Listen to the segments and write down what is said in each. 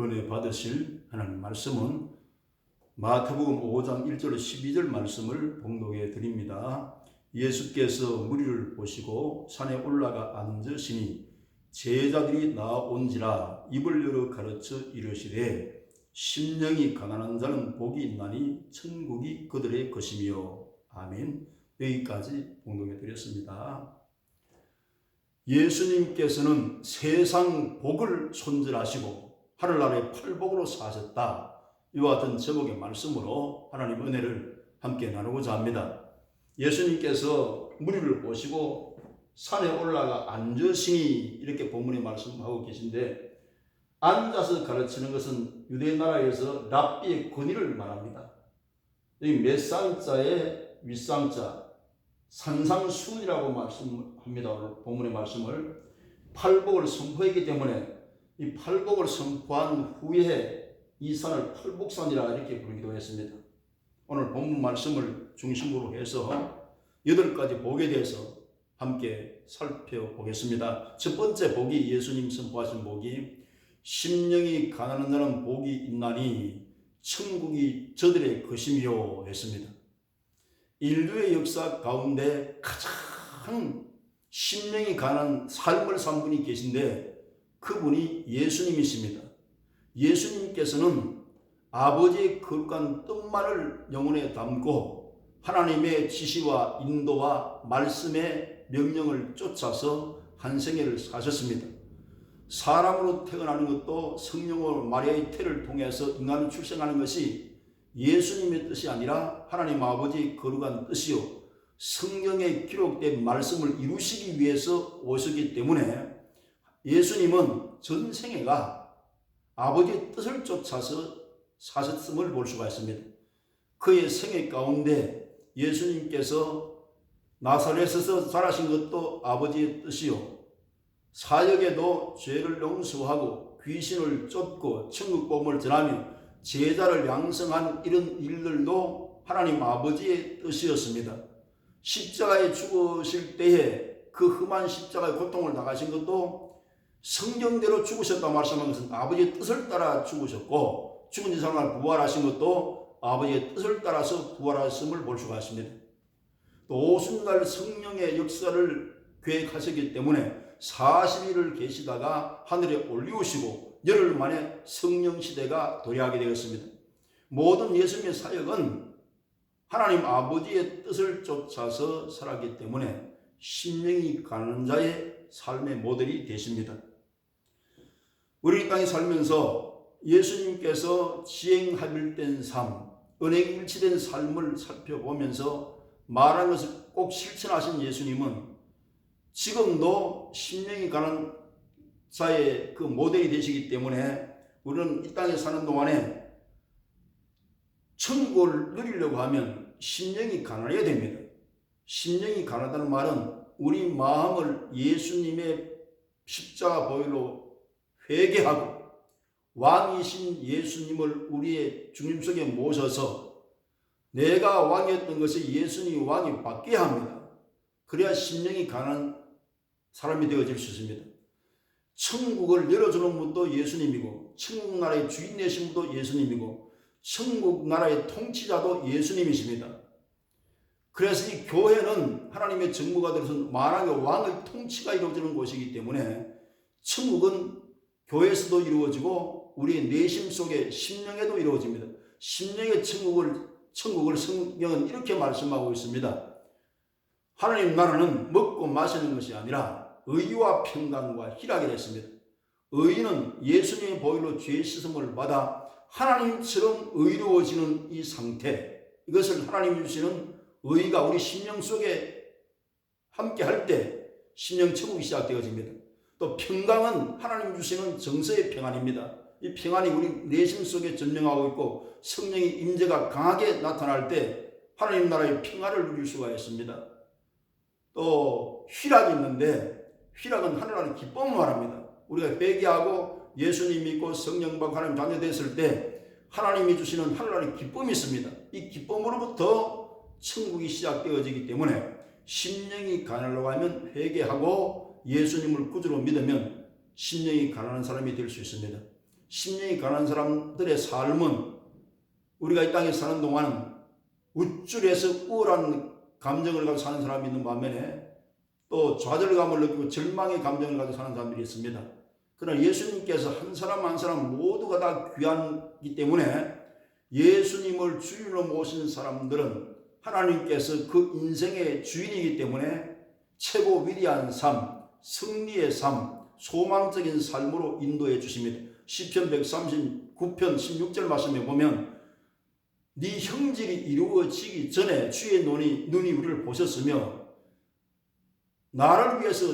은혜 받으실 하나님 말씀은 마태복음 5장 1절 12절 말씀을 봉독해 드립니다. 예수께서 무리를 보시고 산에 올라가 앉으시니 제자들이 나온지라 입을 열어 가르쳐 이르시되 심령이 가난한 자는 복이 있나니 천국이 그들의 것이며 아멘. 여기까지 봉독해 드렸습니다. 예수님께서는 세상 복을 손질하시고 하늘나라의 팔복으로 사셨다. 이와 같은 제목의 말씀으로 하나님 은혜를 함께 나누고자 합니다. 예수님께서 무리를 보시고 산에 올라가 앉으시니 이렇게 본문에 말씀하고 계신데 앉아서 가르치는 것은 유대 나라에서 랍비의 권위를 말합니다. 이 몇상자의 윗상자 산상순이라고 말씀합니다. 오늘 본문의 말씀을 팔복을 선포했기 때문에 이 팔복을 선포한 후에 이 산을 팔복산이라 이렇게 부르기도 했습니다. 오늘 본문 말씀을 중심으로 해서 여덟 가지 복에 대해서 함께 살펴보겠습니다. 첫 번째 복이 예수님 선포하신 복이 심령이 가난한 자는 복이 있나니 천국이 저들의 것이며 했습니다. 인류의 역사 가운데 가장 심령이 가난 삶을 산 분이 계신데 그분이 예수님이십니다. 예수님께서는 아버지의 거룩한 뜻만을 영혼에 담고 하나님의 지시와 인도와 말씀의 명령을 쫓아서 한 생애를 사셨습니다. 사람으로 태어나는 것도 성령으로 마리아의 태를 통해서 인간을 출생하는 것이 예수님의 뜻이 아니라 하나님 아버지의 거룩한 뜻이요 성경에 기록된 말씀을 이루시기 위해서 오셨기 때문에 예수님은 전 생애가 아버지의 뜻을 쫓아서 사셨음을 볼 수가 있습니다. 그의 생애 가운데 예수님께서 나사렛에서 자라신 것도 아버지의 뜻이요 사역에도 죄를 용서하고 귀신을 쫓고 천국 복음을 전하며 제자를 양성한 이런 일들도 하나님 아버지의 뜻이었습니다. 십자가에 죽으실 때에 그 흠한 십자가의 고통을 당하신 것도 성경대로 죽으셨다 말씀한 것은 아버지의 뜻을 따라 죽으셨고 죽은 지 사람을 부활하신 것도 아버지의 뜻을 따라서 부활하심을 볼 수가 있습니다. 또 오순날 성령의 역사를 계획하셨기 때문에 40일을 계시다가 하늘에 올리우시고 열흘 만에 성령 시대가 도래하게 되었습니다. 모든 예수님의 사역은 하나님 아버지의 뜻을 쫓아서 살았기 때문에 심령이 가는 자의 삶의 모델이 되십니다. 우리 땅에 살면서 예수님께서 지행합일된 삶, 은행일치된 삶을 살펴보면서 말한 것을 꼭 실천하신 예수님은 지금도 심령이 가는 자의 그 모델이 되시기 때문에 우리는 이 땅에 사는 동안에 천국을 누리려고 하면 심령이 가난해야 됩니다. 심령이 가난하다는 말은 우리 마음을 예수님의 십자가 보혈로 회개하고 왕이신 예수님을 우리의 주님 속에 모셔서 내가 왕이었던 것이 예수님이 왕이 바뀌게 합니다. 그래야 심령이 가난 사람이 되어질 수 있습니다. 천국을 열어주는 분도 예수님이고 천국 나라의 주인 되신 분도 예수님이고 천국 나라의 통치자도 예수님이십니다. 그래서 이 교회는 하나님의 정부가 되어서 만왕의 왕의 통치가 이루어지는 곳이기 때문에 천국은 교회에서도 이루어지고 우리의 내심 속에 심령에도 이루어집니다. 심령의 천국을 천국을 성경은 이렇게 말씀하고 있습니다. 하나님 나라는 먹고 마시는 것이 아니라 의와 평강과 희락이 됐습니다. 의는 예수님의 보혈로 죄 씻음을 받아 하나님처럼 의로워지는 이 상태 이것을 하나님 주시는 의가 우리 심령 속에 함께 할 때 심령 천국이 시작되어집니다. 또 평강은 하나님 주시는 정서의 평안입니다. 이 평안이 우리 내심 속에 전명하고 있고 성령의 임재가 강하게 나타날 때 하나님 나라의 평안을 누릴 수가 있습니다. 또 희락이 있는데 희락은 하늘나라의 기쁨을 말합니다. 우리가 회개하고 예수님 믿고 성령 받고 하나님 자녀 됐을 때 하나님이 주시는 하늘나라의 기쁨이 있습니다. 이 기쁨으로부터 천국이 시작되어지기 때문에 심령이 가난하려고 하면 회개하고 예수님을 구주로 믿으면 심령이 가난한 사람이 될 수 있습니다. 심령이 가난한 사람들의 삶은 우리가 이 땅에 사는 동안은 우쭐해서 우울한 감정을 가지고 사는 사람이 있는 반면에 또 좌절감을 느끼고 절망의 감정을 가지고 사는 사람들이 있습니다. 그러나 예수님께서 한 사람 한 사람 모두가 다 귀하기 때문에 예수님을 주인으로 모신 사람들은 하나님께서 그 인생의 주인이기 때문에 최고 위대한 삶, 승리의 삶, 소망적인 삶으로 인도해 주십니다. 시편 139편 16절 말씀에 보면 네 형질이 이루어지기 전에 주의 눈이 눈이 우리를 보셨으며 나를 위해서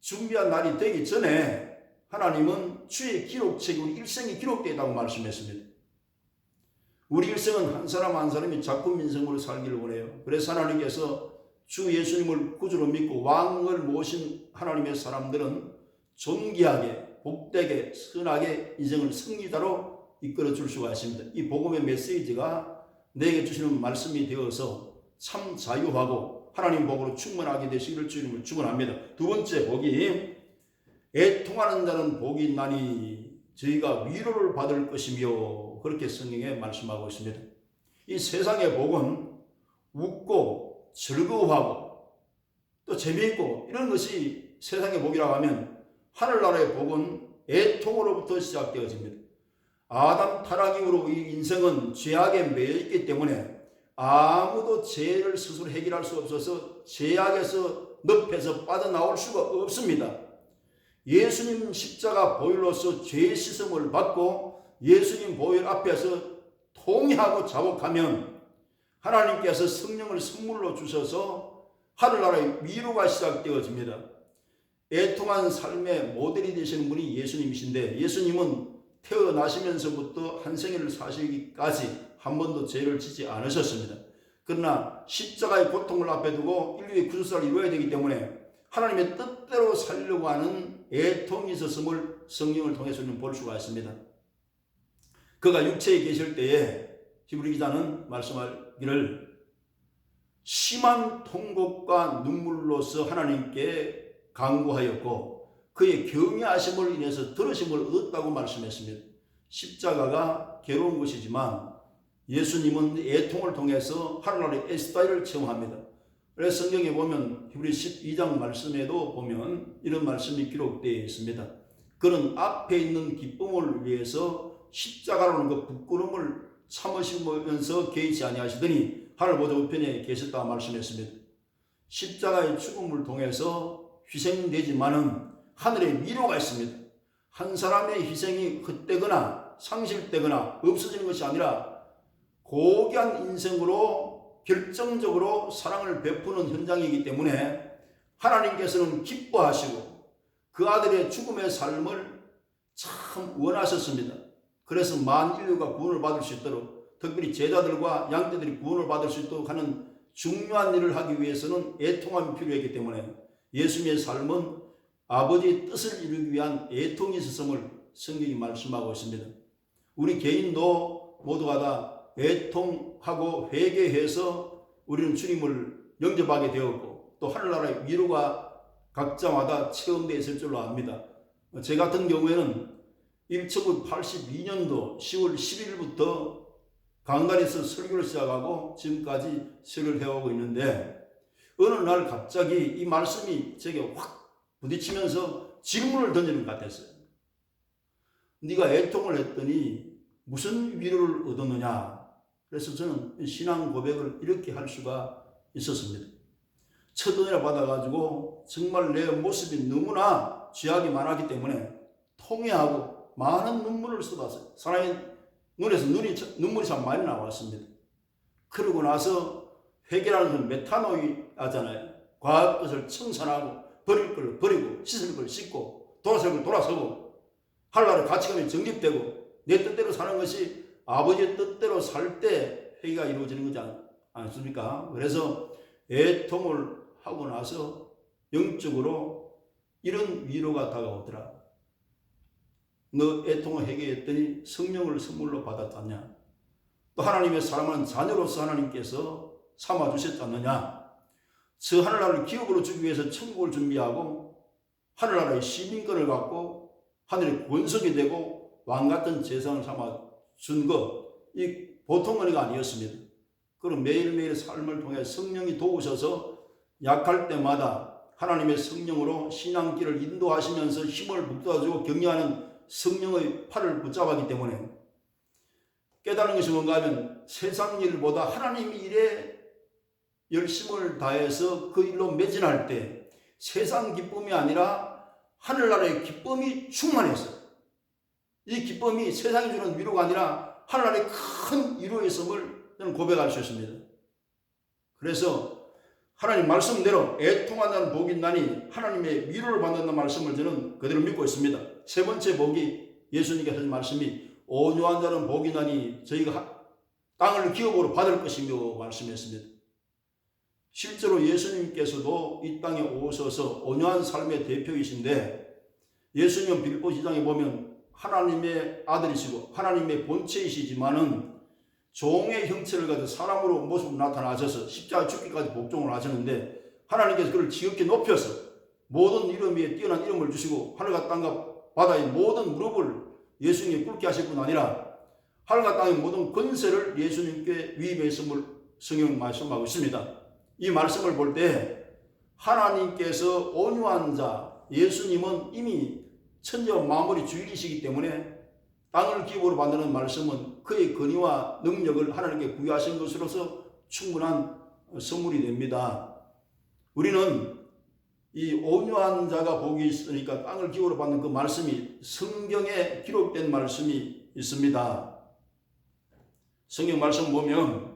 준비한 날이 되기 전에 하나님은 주의 기록책이 우리 일생이 기록되어 있다고 말씀했습니다. 우리 일생은 한 사람 한 사람이 작품 인생으로 살기를 원해요. 그래서 하나님께서 주 예수님을 구주로 믿고 왕을 모신 하나님의 사람들은 존귀하게 복되게 선하게 인생을 승리자로 이끌어 줄 수가 있습니다. 이 복음의 메시지가 내게 주시는 말씀이 되어서 참 자유하고 하나님 복으로 충만하게 되시기를 주님을 축원합니다. 두 번째 복이 애통하는 자는 복이 있나니 저희가 위로를 받을 것이며 그렇게 성경에 말씀하고 있습니다. 이 세상의 복은 웃고 즐거워하고 또 재미있고 이런 것이 세상의 복이라고 하면 하늘나라의 복은 애통으로부터 시작되어집니다. 아담 타락 이후로 이 인생은 죄악에 매여 있기 때문에 아무도 죄를 스스로 해결할 수 없어서 죄악에서 늪에서 빠져나올 수가 없습니다. 예수님 십자가 보혈로서 죄 씻음을 받고 예수님 보혈 앞에서 통회하고 자복하면 하나님께서 성령을 선물로 주셔서 하늘나라의 위로가 시작되어집니다. 애통한 삶의 모델이 되시는 분이 예수님이신데 예수님은 태어나시면서부터 한 생애를 사시기까지 한 번도 죄를 지지 않으셨습니다. 그러나 십자가의 고통을 앞에 두고 인류의 구속사를 이루어야 되기 때문에 하나님의 뜻대로 살려고 하는 애통이 있었음을 성령을 통해서는 볼 수가 있습니다. 그가 육체에 계실 때에 히브리 기자는 말씀하기를 심한 통곡과 눈물로서 하나님께 강구하였고 그의 경외하심을 인해서 들으심을 얻었다고 말씀했습니다. 십자가가 괴로운 것이지만 예수님은 애통을 통해서 하늘나라의 에스타일을 체험합니다. 그래서 성경에 보면 히브리 12장 말씀에도 보면 이런 말씀이 기록되어 있습니다. 그는 앞에 있는 기쁨을 위해서 십자가라는 그 부끄러움을 참으시면서 개의치 아니하시더니 하늘 보좌 우편에 계셨다고 말씀했습니다. 십자가의 죽음을 통해서 희생되지만은 하늘에 위로가 있습니다. 한 사람의 희생이 헛되거나 상실되거나 없어지는 것이 아니라 고귀한 인생으로 결정적으로 사랑을 베푸는 현장이기 때문에 하나님께서는 기뻐하시고 그 아들의 죽음의 삶을 참 원하셨습니다. 그래서 만 인류가 구원을 받을 수 있도록 특별히 제자들과 양떼들이 구원을 받을 수 있도록 하는 중요한 일을 하기 위해서는 애통함이 필요했기 때문에 예수님의 삶은 아버지의 뜻을 이루기 위한 애통이 있었음을 성경이 말씀하고 있습니다. 우리 개인도 모두가 다 애통하고 회개해서 우리는 주님을 영접하게 되었고 또 하늘나라의 위로가 각자마다 체험되어 있을 줄로 압니다. 제 같은 경우에는 1982년도 10월 10일부터 강단에서 설교를 시작하고 지금까지 설교를 해오고 있는데 어느 날 갑자기 이 말씀이 제게 확 부딪히면서 질문을 던지는 것 같았어요. 네가 애통을 했더니 무슨 위로를 얻었느냐? 그래서 저는 신앙 고백을 이렇게 할 수가 있었습니다. 첫 은혜를 받아가지고 정말 내 모습이 너무나 죄악이 많았기 때문에 통회하고 많은 눈물을 쏟았어요. 사람의 눈에서 눈이, 눈물이 참 많이 나왔습니다. 그러고 나서 회개라는 건 메타노이 하잖아요. 과학 것을 청산하고 버릴 걸 버리고 씻을 걸 씻고 돌아설 걸 돌아서고 하늘나라 가치관이 정립되고 내 뜻대로 사는 것이 아버지의 뜻대로 살 때 회개가 이루어지는 거지 않습니까? 그래서 애통을 하고 나서 영적으로 이런 위로가 다가오더라. 너 애통을 해결했더니 성령을 선물로 받았다냐? 또 하나님의 사랑하는 자녀로서 하나님께서 삼아 주셨지 않느냐? 저 하늘나라를 기업으로 주기 위해서 천국을 준비하고 하늘나라의 시민권을 갖고 하늘의 권속이 되고 왕 같은 재상을 삼아 준 것, 이 보통 은혜가 아니었습니다. 그럼 매일매일 삶을 통해 성령이 도우셔서 약할 때마다 하나님의 성령으로 신앙길을 인도하시면서 힘을 북돋아주고 격려하는 성령의 팔을 붙잡았기 때문에 깨달은 것이 뭔가 하면 세상 일보다 하나님 일에 열심을 다해서 그 일로 매진할 때 세상 기쁨이 아니라 하늘나라의 기쁨이 충만했어요. 이 기쁨이 세상이 주는 위로가 아니라 하늘나라의 큰 위로의 섬을 저는 고백할 수 있습니다. 그래서 하나님 말씀대로 애통한다는 복이 있나니 하나님의 위로를 받는다는 말씀을 저는 그대로 믿고 있습니다. 세 번째 복이 예수님께서 하신 말씀이 온유한 자는 복이 나니 저희가 땅을 기업으로 받을 것이며 말씀했습니다. 실제로 예수님께서도 이 땅에 오셔서 온유한 삶의 대표이신데 예수님 빌보 시장에 보면 하나님의 아들이시고 하나님의 본체이시지만은 종의 형체를 가지고 사람으로 모습으로 나타나셔서 십자가 죽기까지 복종을 하셨는데 하나님께서 그를 지극히 높여서 모든 이름 위에 뛰어난 이름을 주시고 하늘과 땅과 바다의 모든 무릎을 예수님께 꿇게 하실 뿐 아니라 하늘과 땅의 모든 권세를 예수님께 위임했음을 성경 말씀하고 있습니다. 이 말씀을 볼 때 하나님께서 온유한 자 예수님은 이미 천지와 마무리 주일이시기 때문에 땅을 기업으로 만드는 말씀은 그의 권위와 능력을 하나님께 부여하신 것으로서 충분한 선물이 됩니다. 우리는 이 온유한 자가 복이 있으니까 땅을 기업으로 받는 그 말씀이 성경에 기록된 말씀이 있습니다. 성경 말씀 보면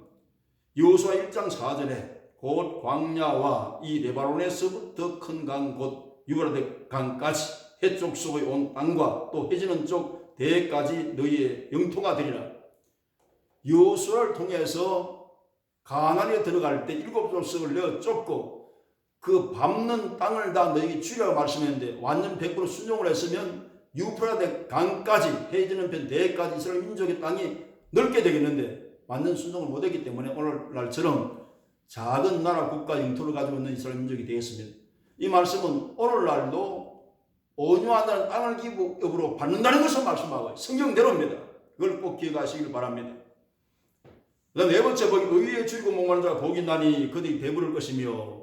여호수아 1장 4절에 곧 광야와 이 레바논에서부터 큰 강 곧 유브라데 강까지 해쪽 속의 온 땅과 또 해지는 쪽 대까지 너희의 영토가 되리라. 여호수아를 통해서 가나안에 들어갈 때 일곱 족속을 내어 쫓고 그 밟는 땅을 다 너희에게 주리라고 말씀했는데 완전 100% 순종을 했으면 유프라데 강까지 해지는 편 대까지 이스라엘 민족의 땅이 넓게 되겠는데 완전 순종을 못했기 때문에 오늘날처럼 작은 나라 국가 영토를 가지고 있는 이스라엘 민족이 되겠습니다. 이 말씀은 오늘날도 온유한 땅을 기업으로 받는다는 것을 말씀하고 성경대로입니다. 그걸 꼭 기억하시길 바랍니다. 그다음 네 번째 복이 의에 줄이고 목마른 자가 복이 나니 그들이 배부를 것이며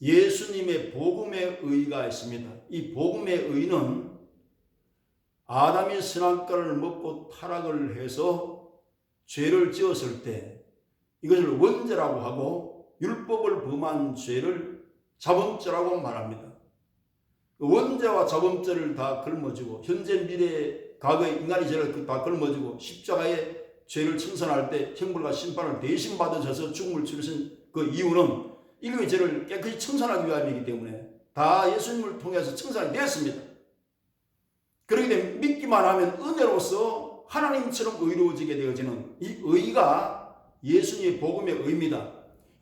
예수님의 복음의 의가 있습니다. 이 복음의 의는 아담이 선악과를 먹고 타락을 해서 죄를 지었을 때 이것을 원죄라고 하고 율법을 범한 죄를 자범죄라고 말합니다. 원죄와 자범죄를 다 걸머지고 현재 미래 과거의 인간의 죄를 다 걸머지고 십자가에 죄를 청산할 때 형벌과 심판을 대신 받으셔서 죽음을 치르신 그 이유는 인류의 죄를 깨끗이 청산하기 위함이기 때문에 다 예수님을 통해서 청산이 되었습니다. 그렇기 때문에 믿기만 하면 은혜로서 하나님처럼 의로워지게 되어지는 이 의가 예수님의 복음의 의입니다.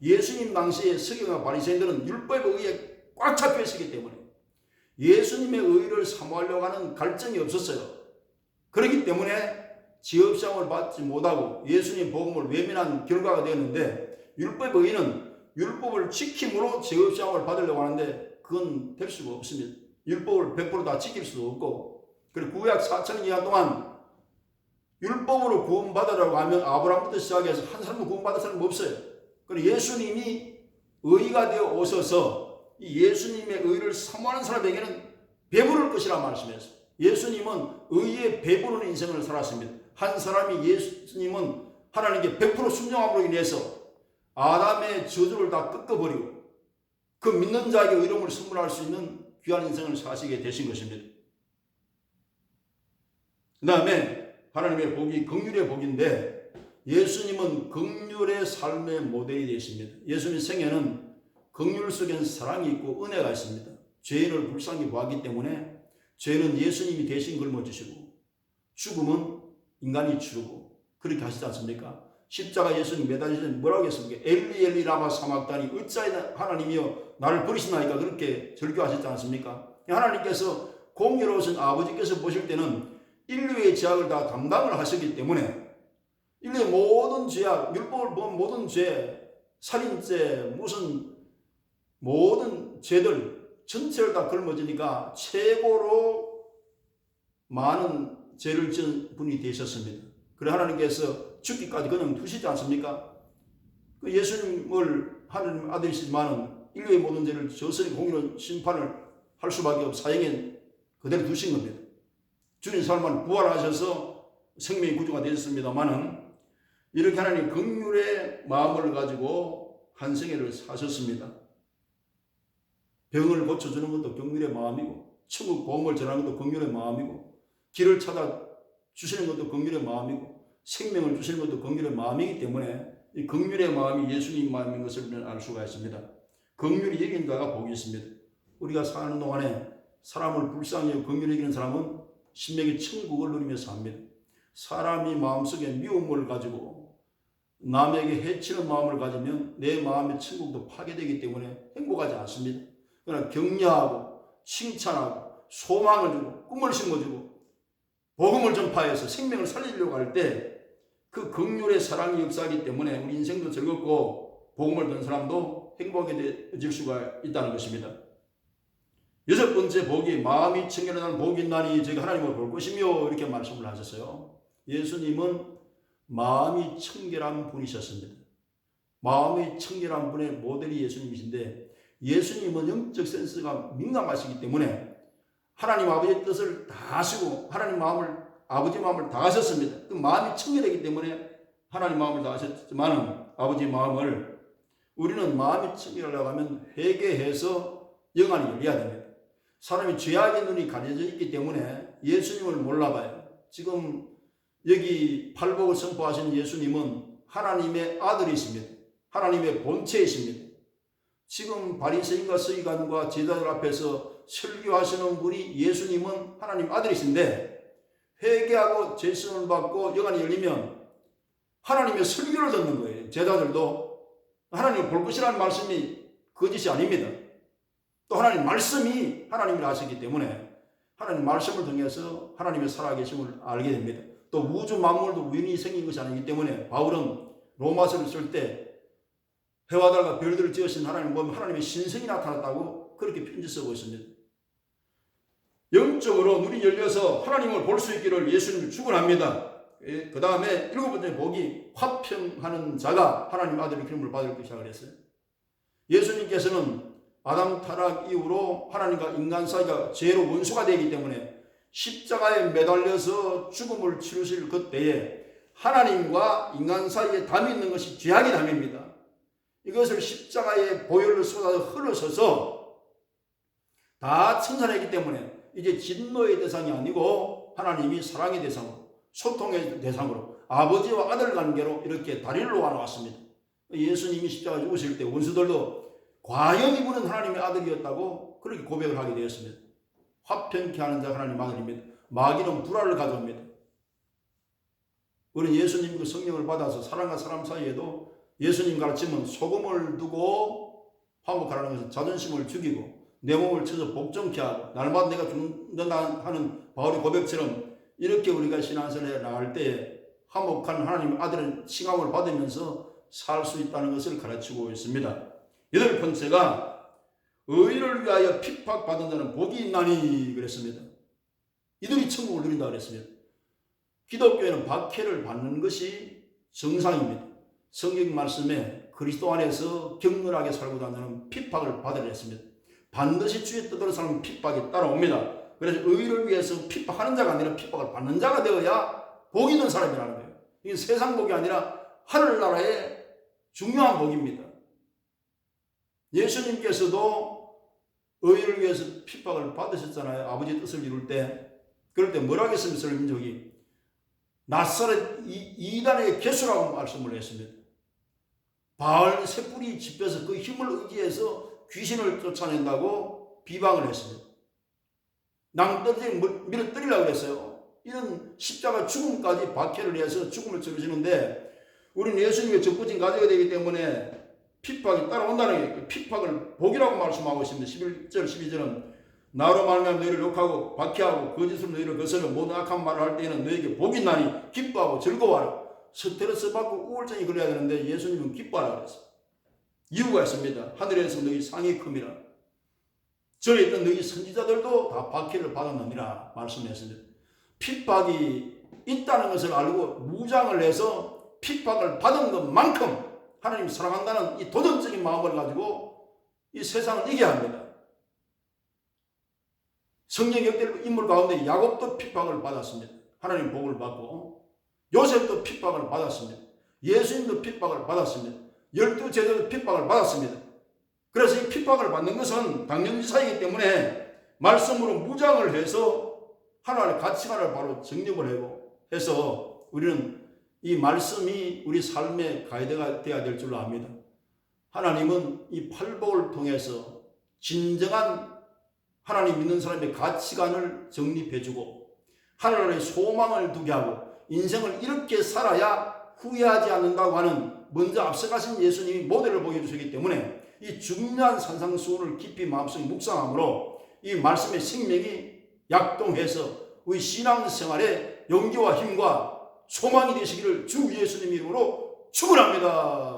예수님 당시에 서기관 바리새인들은 율법의 의에 꽉 잡혀 있었기 때문에 예수님의 의를 사모하려고 하는 갈증이 없었어요. 그렇기 때문에 지업시험을 받지 못하고 예수님 복음을 외면한 결과가 되었는데 율법의 의는 율법을 지킴으로 지업시험을 받으려고 하는데 그건 될 수가 없습니다. 율법을 100%다 지킬 수도 없고 그리고 구약 4천년 동안 율법으로 구원받으라고 하면 아브라함부터 시작해서 한 사람도 구원받을 사람 없어요. 그리고 예수님이 의가 되어 오셔서 이 예수님의 의를 사모하는 사람에게는 배부를 것이라 말씀했어요. 예수님은 의에 배부르는 인생을 살았습니다. 한 사람이 예수님은 하나님께 100% 순종함으로 인해서 아담의 저주를 다 꺾어버리고 그 믿는 자에게 의로움을 선물할 수 있는 귀한 인생을 사시게 되신 것입니다. 그 다음에 하나님의 복이 극률의 복인데 예수님은 극률의 삶의 모델이 되십니다. 예수님 생애는 극률 속엔 사랑이 있고 은혜가 있습니다. 죄인을 불쌍히 구하기 때문에 죄는 예수님이 대신 걸머주시고 죽음은 인간이 치르고 그렇게 하시지 않습니까? 십자가 예수님 매달리신 뭐라고 했습니까? 엘리 엘리 라마 사막다니 어찌하여 하나님이여 나를 버리시나이까 그렇게 절교하셨지 않습니까? 하나님께서 공의로우신 아버지께서 보실 때는 인류의 죄악을 다 담당을 하셨기 때문에 인류의 모든 죄악, 율법을 본 모든 죄, 살인죄, 무슨 모든 죄들 전체를 다 걸머지니까 최고로 많은 죄를 지은 분이 되셨습니다. 그래 하나님께서 죽기까지 그냥 두시지 않습니까? 그 예수님을 하나님 아들이시지만은 인류의 모든 죄를 저스리 공의로 심판을 할 수밖에 없 사형에 그대로 두신 겁니다. 주님 삶은 부활하셔서 생명의 구주가 되셨습니다만은 이렇게 하나님 긍휼의 마음을 가지고 한 생애를 사셨습니다. 병을 고쳐주는 것도 긍휼의 마음이고 천국 보험을 전하는 것도 긍휼의 마음이고 길을 찾아 주시는 것도 긍휼의 마음이고 생명을 주시는 것도 긍휼의 마음이기 때문에 이 긍휼의 마음이 예수님 마음인 것을 우리는 알 수가 있습니다. 긍휼히 여긴 자가 복이 있습니다. 우리가 사는 동안에 사람을 불쌍히 긍휼히 여기는 사람은 신명의 천국을 누리며 삽니다. 사람이 마음속에 미움을 가지고 남에게 해치는 마음을 가지면 내 마음의 천국도 파괴되기 때문에 행복하지 않습니다. 그러나 격려하고 칭찬하고 소망을 주고 꿈을 심어주고 복음을 전파해서 생명을 살리려고 할 때 그 극률의 사랑이 역사하기 때문에 우리 인생도 즐겁고 복음을 듣는 사람도 행복해질 수가 있다는 것입니다. 여섯 번째 복이 마음이 청결한 복이 있나니 저희가 하나님을 볼 것이며 이렇게 말씀을 하셨어요. 예수님은 마음이 청결한 분이셨습니다. 마음이 청결한 분의 모델이 예수님이신데 예수님은 영적 센스가 민감하시기 때문에 하나님 아버지의 뜻을 다 하시고 하나님 마음을 아버지 마음을 다 하셨습니다. 그 마음이 청결하기 때문에 하나님 마음을 다 하셨지만 아버지 마음을 우리는 마음이 청결하려고 하면 회개해서 영안이 열려야 됩니다. 사람이 죄악의 눈이 가려져 있기 때문에 예수님을 몰라봐요. 지금 여기 팔복을 선포하신 예수님은 하나님의 아들이십니다. 하나님의 본체이십니다. 지금 바리새인과 서기관과 제자들 앞에서 설교하시는 분이 예수님은 하나님 아들이신데 회개하고 죄성을 받고 여간이 열리면 하나님의 설교를 듣는 거예요. 제자들도 하나님 볼 것이라는 말씀이 거짓이 아닙니다. 또 하나님 말씀이 하나님이 하시기 때문에 하나님 말씀을 통해서 하나님의 살아계심을 알게 됩니다. 또 우주 만물도 우연히 생긴 것이 아니기 때문에 바울은 로마서를 쓸 때 해와 달과 별들을 지으신 하나님 보면 하나님의 신성이 나타났다고 그렇게 편지 쓰고 있습니다. 영적으로 눈이 열려서 하나님을 볼 수 있기를 예수님을 축원합니다. 그 다음에 일곱 번째 복이 화평하는 자가 하나님 아들의 기름을 받을 것이라 그랬어요. 예수님께서는 아담 타락 이후로 하나님과 인간 사이가 죄로 원수가 되기 때문에 십자가에 매달려서 죽음을 치르실 그때에 하나님과 인간 사이에 담이 있는 것이 죄악의 담입니다. 이것을 십자가에 보혈을 쏟아서 흘러서서 다 청산했기 때문에 이제 진노의 대상이 아니고 하나님이 사랑의 대상으로 소통의 대상으로 아버지와 아들 관계로 이렇게 다리를 놓아놨습니다. 예수님이 십자가 죽으실 때 원수들도 과연 이분은 하나님의 아들이었다고 그렇게 고백을 하게 되었습니다. 화평케 하는 자가 하나님 아들입니다. 마귀는 불화를 가져옵니다. 우리 예수님 그 성령을 받아서 사람과 사람 사이에도 예수님 가르치면 소금을 두고 화목하라는 것은 자존심을 죽이고 내 몸을 쳐서 복종케 하고 날마다 내가 죽는다 하는 바울의 고백처럼 이렇게 우리가 신앙생활에 나갈 때 화목한 하나님 아들은 칭함을 받으면서 살 수 있다는 것을 가르치고 있습니다. 여덟 번째가 의를 위하여 핍박받은 자는 복이 있나니 그랬습니다. 이들이 천국을 누린다 그랬습니다. 기독교에는 박해를 받는 것이 정상입니다. 성경 말씀에 그리스도 안에서 격렬하게 살고자 하는 핍박을 받으려 했습니다. 반드시 주의 뜻대로 사는 핍박이 따라옵니다. 그래서 의를 위해서 핍박하는 자가 아니라 핍박을 받는 자가 되어야 복 있는 사람이라는 거예요. 이게 세상 복이 아니라 하늘나라의 중요한 복입니다. 예수님께서도 의를 위해서 핍박을 받으셨잖아요. 아버지 뜻을 이룰 때. 그럴 때 뭐라고 했습니까? 설민족이. 낯설은 이단의 개수라고 말씀을 했습니다. 바알 새 뿌리 집에서 그 힘을 의지해서 귀신을 쫓아낸다고 비방을 했습니다. 낭떠러지 밀어 때리려고 그랬어요. 이런 십자가 죽음까지 박해를 해서 죽음을 치르시는데 우리는 예수님의 적부진 가져야 되기 때문에 핍박이 따라온다는 게그 핍박을 복이라고 말씀하고 있습니다. 11절 12절은 나로 말하면 너희를 욕하고 박해하고 거짓으로 너희를 거스르 모든 악한 말을 할 때에는 너에게 복이 나니 기뻐하고 즐거워하라. 스트레스 받고 우울증이 걸려야 되는데 예수님은 기뻐하라 그랬어요. 이유가 있습니다. 하늘에서 너희 상이 큼이라. 저에 있던 너희 선지자들도 다 박해를 받았느니라 말씀했습니다. 핍박이 있다는 것을 알고 무장을 해서 핍박을 받은 것만큼 하나님 사랑한다는 이 도전적인 마음을 가지고 이 세상을 이겨야 합니다. 성경 역대 인물 가운데 야곱도 핍박을 받았습니다. 하나님 복을 받고 요셉도 핍박을 받았습니다. 예수님도 핍박을 받았습니다. 열두 제자도 핍박을 받았습니다. 그래서 이 핍박을 받는 것은 당연지사이기 때문에 말씀으로 무장을 해서 하나님의 가치관을 바로 정립을 하고 해서 우리는 이 말씀이 우리 삶의 가이드가 되어야 될 줄로 압니다. 하나님은 이 팔복을 통해서 진정한 하나님 믿는 사람의 가치관을 정립해주고 하나님의 소망을 두게 하고 인생을 이렇게 살아야 후회하지 않는다고 하는 먼저 앞서가신 예수님이 모델을 보여주시기 때문에 이 중요한 산상수훈을 깊이 마음속에 묵상함으로 이 말씀의 생명이 약동해서 우리 신앙생활에 용기와 힘과 소망이 되시기를 주 예수님 이름으로 축원합니다.